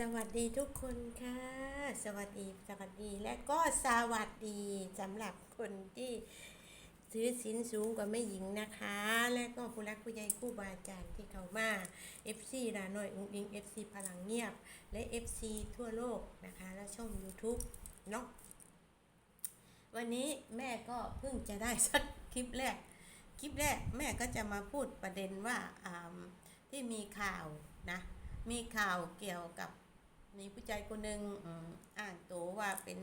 สวัสดีทุกคนค่ะ สวัสดีสวัสดีและก็สวัสดีสำหรับคนที่ถือศีลสูงกว่าแม่หญิงนะคะ และก็ผู้รักผู้ใหญ่ผู้บาอาจารย์ที่เขามา FC ราหน่อยอุ้งอิง FC พลังเงียบ และ FC ทั่วโลกนะคะ และช่อง YouTube เนาะวันนี้แม่ก็เพิ่งจะได้สักคลิปแรก คลิปแรกแม่ก็จะมาพูดประเด็นว่าที่มีข่าวนะมีข่าวเกี่ยวกับ มีผู้ชายคนหนึ่งอืมอ่านตัวว่าเป็น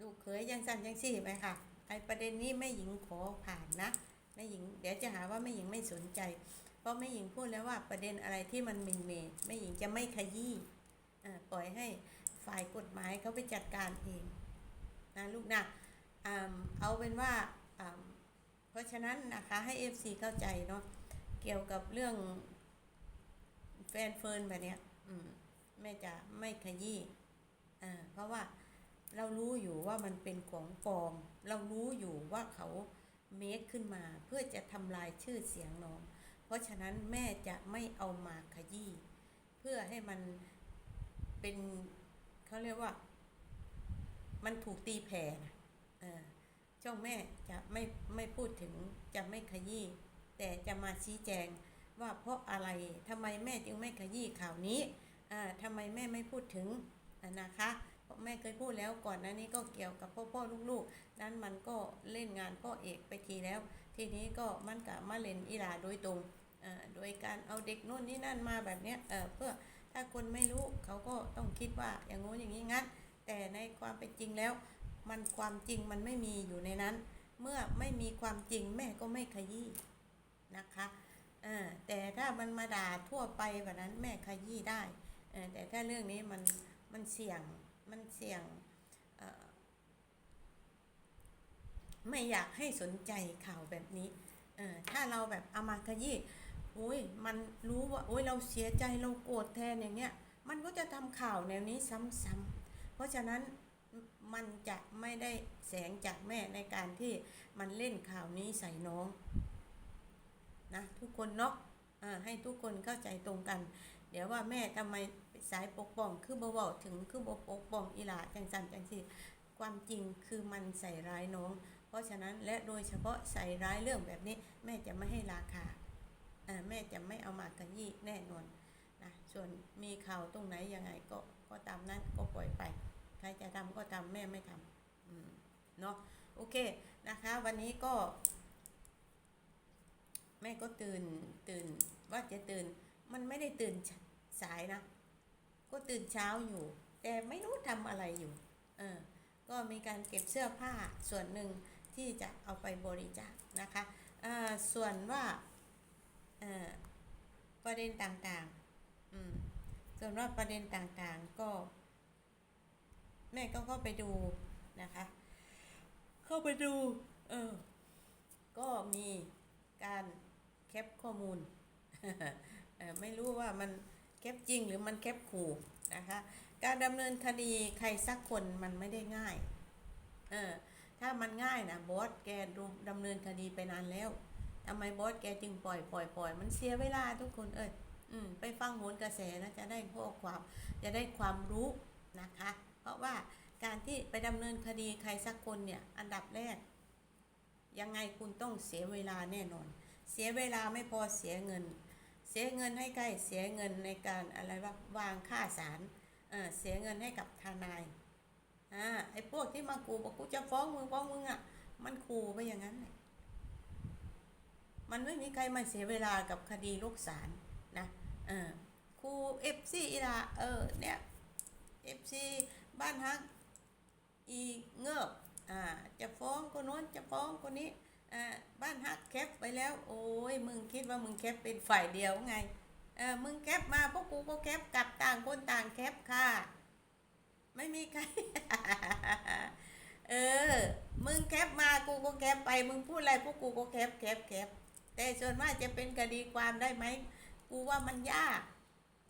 ลูกเขยยังสั่นยังสี่ไหมคะไอประเด็นนี้แม่หญิงขอผ่านนะแม่หญิง เดี๋ยวจะหาว่าแม่หญิงไม่สนใจ เพราะแม่หญิงพูดแล้วว่าประเด็นอะไรที่มันมินเมย์แม่หญิงจะไม่ขยี้อ่าปล่อยให้ฝ่ายกฎหมายเขาไปจัดการเองนะลูกนะอ่าเอาเป็นว่าอ่าเพราะฉะนั้นนะคะให้ FC เข้าใจเนาะเกี่ยวกับเรื่องแฟนเฟิร์นแบบเนี้ยอืม แม่จะไม่ขยี้อ่าเพราะว่าเรารู้อยู่ว่ามันเป็นของปลอม เรารู้อยู่ว่าเขาเมคขึ้นมาเพื่อจะทำลายชื่อเสียงน้อง เพราะฉะนั้นแม่จะไม่เอามาขยี้เพื่อให้มันเป็นเขาเรียกว่า มันถูกตีแผ่นะเออช่องแม่จะไม่ไม่พูดถึงจะไม่ขยี้แต่จะมาชี้แจงว่าเพราะอะไรทำไมแม่จึงไม่ขยี้ข่าวนี้ ทำไมแม่ไม่พูดถึงนะคะแม่เคยพูดแล้วก่อนหน้านี้ก็เกี่ยวกับพ่อพ่อลูกๆ นั้นมันก็เล่นงานพ่อเอกไปทีแล้ว ทีนี้ก็มันกับมาเล่นอีหลาโดยตรงอ่าโดยการเอาเด็กนู่นนี่นั่นมาแบบเนี้ยเออเพื่อถ้าคนไม่รู้เขาก็ต้องคิดว่าอย่างงู้นอย่างนี้งั้น แต่ในความเป็นจริงแล้ว มันความจริงมันไม่มีอยู่ในนั้น เมื่อไม่มีความจริงแม่ก็ไม่ขยี้นะคะเออแต่ถ้ามันมาด่าทั่วไปแบบนั้นแม่ขยี้ได้ แต่ถ้าเรื่องนี้มันมันเสี่ยงมันเสี่ยงไม่อยากให้สนใจข่าวแบบนี้เออถ้าเราแบบเอามาขยี้โอ้ยมันรู้ว่าโอ้ยเราเสียใจเราโกรธแทนอย่างเงี้ยมันก็จะทำข่าวแนวนี้ซ้ำๆเพราะฉะนั้นมันจะไม่ได้แสงจากแม่ในการที่มันเล่นข่าวนี้ใส่น้องนะทุกคนเนาะให้ทุกคนเข้าใจตรงกัน เดี๋ยวว่าแม่ทำไมสายปกป้อง คือบ่เว้าถึงคือบ่ปกป้องอีหลาจังสันจังสิความจริงคือมันใส่ร้ายน้อง เพราะฉะนั้นและโดยเฉพาะใส่ร้ายเรื่องแบบนี้ แม่จะไม่ให้ราคาแม่จะไม่เอามากันยี่แน่นอนนะส่วนมีข่าวตรงไหนยังไงก็ก็ตามนั้นก็ปล่อยไป ใครจะทำก็ทำแม่ไม่ทำเนาะโอเคนะคะ วันนี้ก็ แม่ก็ตื่นตื่นว่าจะตื่น มันไม่ได้ตื่นสายนะ ก็ตื่นเช้าอยู่ แต่ไม่รู้ทำอะไรอยู่ เออ ก็มีการเก็บเสื้อผ้าส่วนหนึ่งที่จะเอาไปบริจาคนะคะอ่าส่วนว่าเอ่อประเด็นต่างๆอืมส่วนว่าประเด็นต่างๆก็ แม่ก็เข้าไปดูนะคะ เข้าไปดู เออ ก็มีการแคปข้อมูล ไม่รู้ว่ามันแคปจริงหรือมันแคปขู่นะคะ การดำเนินคดีใครสักคนมันไม่ได้ง่าย เออ ถ้ามันง่ายนะบอสแกดำเนินคดีไปนานแล้วทำไมบอสแกจึงปล่อยปล่อยปล่อยมันเสียเวลาทุกคนเอ้ยอืมไปฟังโหนกระแสนะจะได้ข้อความจะได้ความรู้นะคะ เพราะว่าการที่ไปดำเนินคดีใครสักคนเนี่ยอันดับแรก ยังไงคุณต้องเสียเวลาแน่นอน เสียเวลาไม่พอเสียเงิน เสียเงินให้ใกล้เสียเงินในการอะไรว่าวางค่าศาลเออเสียเงินให้กับทนายอ่าไอ้พวกที่มาขู่บอกกูจะฟ้องมึงฟ้องมึงอะ มันขู่ไปอย่างนั้นมันไม่มีใครมาเสียเวลากับคดีลูกศาลนะเออครูเอฟซีอีลาเออเนี่ยเอฟซีบ้านฮักอีเงือบอ่าจะฟ้องคนโน้นจะฟ้องคนนี้ บ้านฮักแคปไปแล้ว โอ้ยมึงคิดว่ามึงแคปเป็นฝ่ายเดียวไงเออมึงแคปมาพวกกูก็แคปกลับต่างคนต่างแคปค่ะ ไม่มีใคร เออ มึงแคปมากูก็แคปไป มึงพูดอะไรพวกกูก็แคปแคปแคปแต่ส่วนมากจะเป็นคดีความได้ไหมกูว่ามันยาก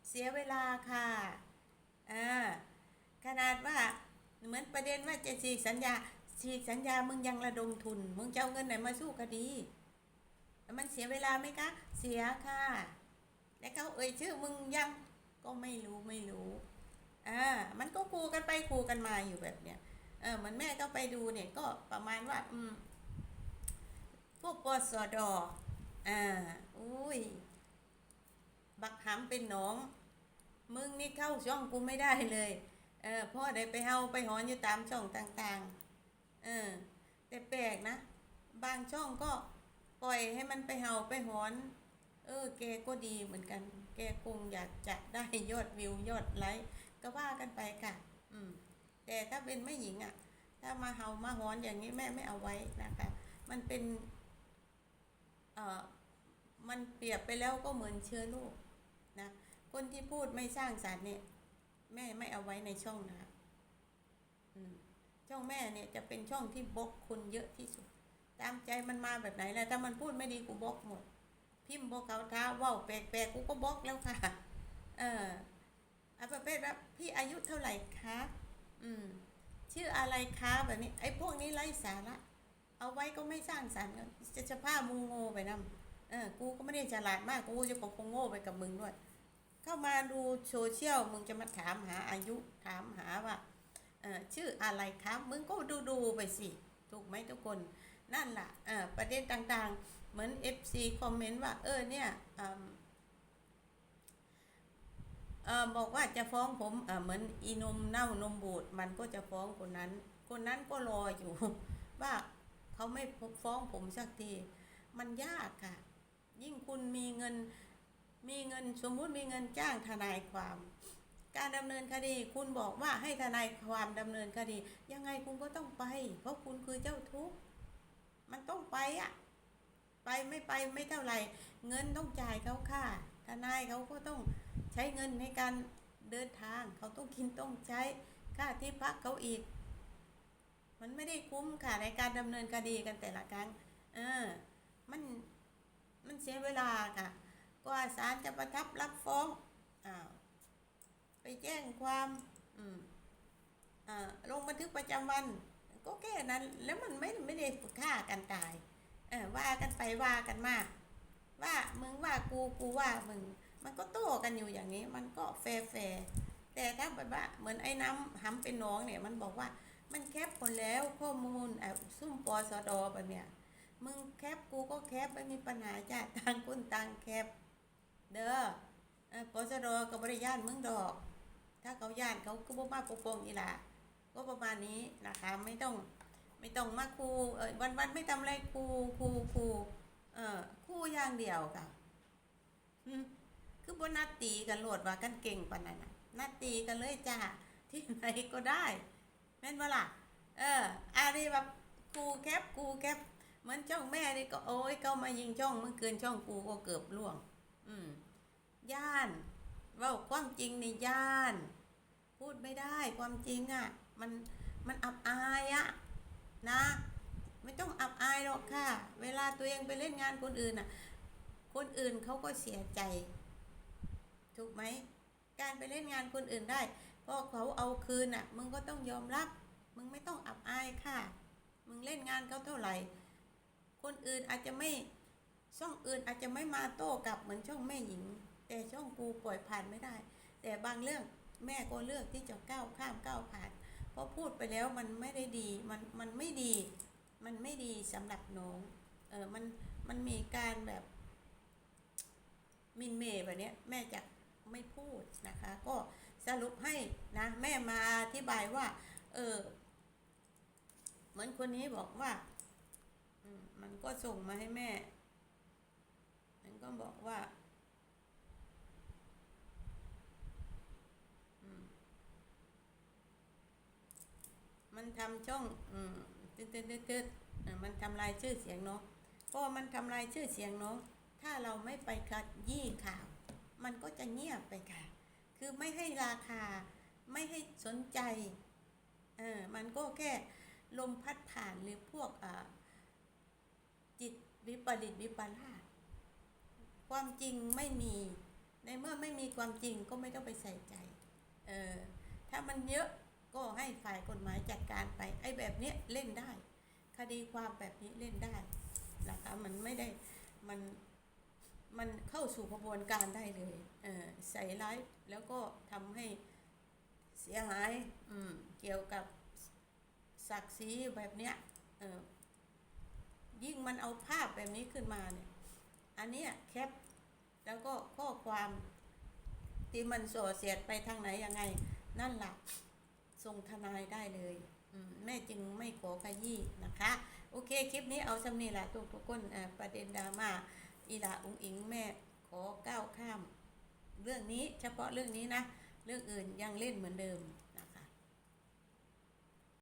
เสียเวลาค่ะอ่าขนาดว่าเหมือนประเด็นว่าจะฉีกสัญญา ฉีกสัญญา มึงยังระดมทุน มึงจะเอาเงินไหนมาสู้คดี มันเสียเวลาไหมคะ เสียค่ะ แล้วเขาเอ่ยชื่อมึงยัง ก็ไม่รู้ไม่รู้ อ่า มันก็คูกันไปคูกันมาอยู่แบบเนี้ย เออเหมือนแม่ก็ไปดูเนี่ยก็ประมาณว่า อืม พวกปสดอ่า อุ้ย บักหำเป็นหน้อง มึงนี่เข้าช่องกูไม่ได้เลย เออพ่อได้ไปเฮาไปหอนอยู่ตามช่องต่าง ๆ เออ แต่แปลกนะ บางช่องก็ปล่อยให้มันไปเฮาไปหอน เออ แกก็ดีเหมือนกัน แกคงอยากจะได้ยอดวิวยอดไลค์ก็ว่ากันไปค่ะ อืม แต่ถ้าเป็นแม่หญิงอะ่ะ ถ้ามาเฮามาหอนอย่างนี้แม่ไม่เอาไว้นะคะ มันเป็น เอ่อ มันเปรียบไปแล้วก็เหมือนเชื้อโรคนะ คนที่พูดไม่สร้างสรรค์เนี่ย แม่ไม่เอาไว้ในช่องนะคะ ช่องแม่เนี่ยจะเป็นช่องที่บล็อกคนเยอะที่สุด ตามใจมันมาแบบไหนแล้วถ้ามันพูดไม่ดีกูบล็อกหมด พิมพ์บอกเขาท้าว่าแปลกๆกูก็บล็อกแล้วค่ะ เอออาประเภทแบบพี่อายุเท่าไหร่คะอืม ชื่ออะไรคะแบบนี้ ไอ้พวกนี้ไร้สาระ เอาไว้ก็ไม่สร้างสรรค์จะจะผ้ามูโง่ไปนำเออ กูก็ไม่ได้ฉลาดมากกูจะคงโง่ไปกับมึงด้วย เข้ามาดูโซเชียลมึงจะมาถามหาอายุถามหาว่า ชื่ออะไรครับมึงก็ดูดูไปสิ ถูกไหมทุกคน นั่นแหละเออประเด็นต่างๆ เหมือน FC คอมเมนต์ว่า เออเนี่ยเออบอกว่าจะฟ้องผมเออเหมือนอีนมเน่านมบูดมันก็จะฟ้องคนนั้น คนนั้นก็รออยู่ ว่าเขาไม่ฟ้องผมสักที มันยากค่ะ ยิ่งคุณมีเงินมีเงินสมมุติมีเงินจ้างทนายความ การดำเนินคดี คุณบอกว่าให้ทนายความดำเนินคดี ยังไงคุณก็ต้องไป เพราะคุณคือเจ้าทุกข์มันต้องไปอะไปไม่ไปไม่เท่าไหร่ เงินต้องจ่ายเขาค่ะ ทนายเขาก็ต้องใช้เงินในการเดินทาง เขาต้องกินต้องใช้ค่าที่พักเขาอีก มันไม่ได้คุ้มค่ะในการดำเนินคดีกันแต่ละครั้ง เออ มันมันเสียเวลาค่ะ กว่าศาลจะประทับรับฟ้องอ้าว ไปแจ้งความอืมอ่าลงบันทึกประจำวัน ก็แค่นั้น แล้วมันไม่ไม่ได้ฆ่ากันตายเออว่ากันไปว่ากันมาว่ามึงว่ากูกูว่ามึง มันก็โต้กันอยู่อย่างนี้ มันก็แฟร์แฟร์แต่ถ้าแบบว่าเหมือนไอ้น้ำหำเป็นน้องเนี่ย มันบอกว่ามันแคปหมดแล้วข้อมูลไอ้ซุ่มปอสดแบบเนี้ยมึงแคปกูก็แคปไม่มีปัญหาจ้ะต่างคนต่างแคป เด้อเออปอสดกับบริยานมึงดอก ถ้าเขาย่านเขาก็บ่มาปกป้องอีหล่ะก็ประมาณนี้นะคะไม่ต้องไม่ต้องมาครูเออวันวันไม่ทำอะไรครูครูครูเออครูอย่างเดียวค่ะคือบนนัดตีกันโหลดว่ากันเก่งปานนั้นน่ะนัดตีกันเลยจ้าที่ไหนก็ได้แม่นบ่ล่ะเอออะไรแบบกูแคปกูแคปเหมือนช่องแม่นี่ก็โอ้ยเขามายิงช่องเมื่อคืนช่องกูก็เกือบล่วง อืม ย่าน ว่าความจริงในย่าน พูดไม่ได้ความจริงอะ่ะ มันมันอับอายอะ่ะนะ ไม่ต้องอับอายหรอกค่ะ เวลาตัวเองไปเล่นงานคนอื่นอะ คนอื่นเขาก็เสียใจ ถูกไหมการไปเล่นงานคนอื่นได้เพราะเขาเอาคืนอะ มึงก็ต้องยอมรับ มึงไม่ต้องอับอายค่ะ มึงเล่นงานเขาเท่าไหร่ คนอื่นอาจจะไม่ช่องอื่นอาจจะไม่มาโต้กลับเหมือนช่องแม่หญิง แต่ช่องกูปล่อยผ่านไม่ได้ แต่บางเรื่องแม่ก็เลือกที่จะก้าวข้ามก้าวผ่าน เพราะพูดไปแล้วมันไม่ได้ดีมันมันไม่ดี มันไม่ดีสำหรับน้องเออมันมันมีการแบบมินเมย์แบบเนี้ยแม่จะไม่พูดนะคะ ก็สรุปให้นะแม่มาอธิบายว่า เออเหมือนคนนี้บอกว่าอืมมันก็ส่งมาให้แม่ มันก็บอกว่า มันทำช่องอืมตึ๊ดตึ๊ดตึ๊ดตึ๊ดเอ่อมันทำลายชื่อเสียงเน้องเพราะมันทำลายชื่อเสียงเน้องถ้าเราไม่ไปคัดยี่ข่าว มันก็จะเงียบไปค่ะ คือไม่ให้ราคาไม่ให้สนใจเออมันก็แค่ลมพัดผ่านหรือพวกอ่าจิตวิปริตวิปลาสความจริงไม่มี ในเมื่อไม่มีความจริงก็ไม่ต้องไปใส่ใจ เออ ถ้ามันเยอะ ก็ให้ฝ่ายกฎหมายจัดการไปไอ้แบบเนี้ยเล่นได้ คดีความแบบนี้เล่นได้นะคะมันไม่ได้มันมันเข้าสู่กระบวนการได้เลยเออใส่ร้ายแล้วก็ทำให้เสียหายอืมเกี่ยวกับศักดิ์ศรีแบบเนี้ยเออยิ่งมันเอาภาพแบบนี้ขึ้นมาเนี่ย อันเนี้ยแคปแล้วก็ข้อความที่มันส่อเสียดไปทางไหนยังไง นั่นแหละ ส่งทนายได้เลยแม่จึงไม่ขอขยี้นะคะ โอเค คลิปนี้เอาสำนีแหละทุกทุกคนประเด็นดราม่าอีละอุงอิงแม่ขอก้าวข้าม เรื่องนี้เฉพาะเรื่องนี้นะ เรื่องอื่นยังเล่นเหมือนเดิม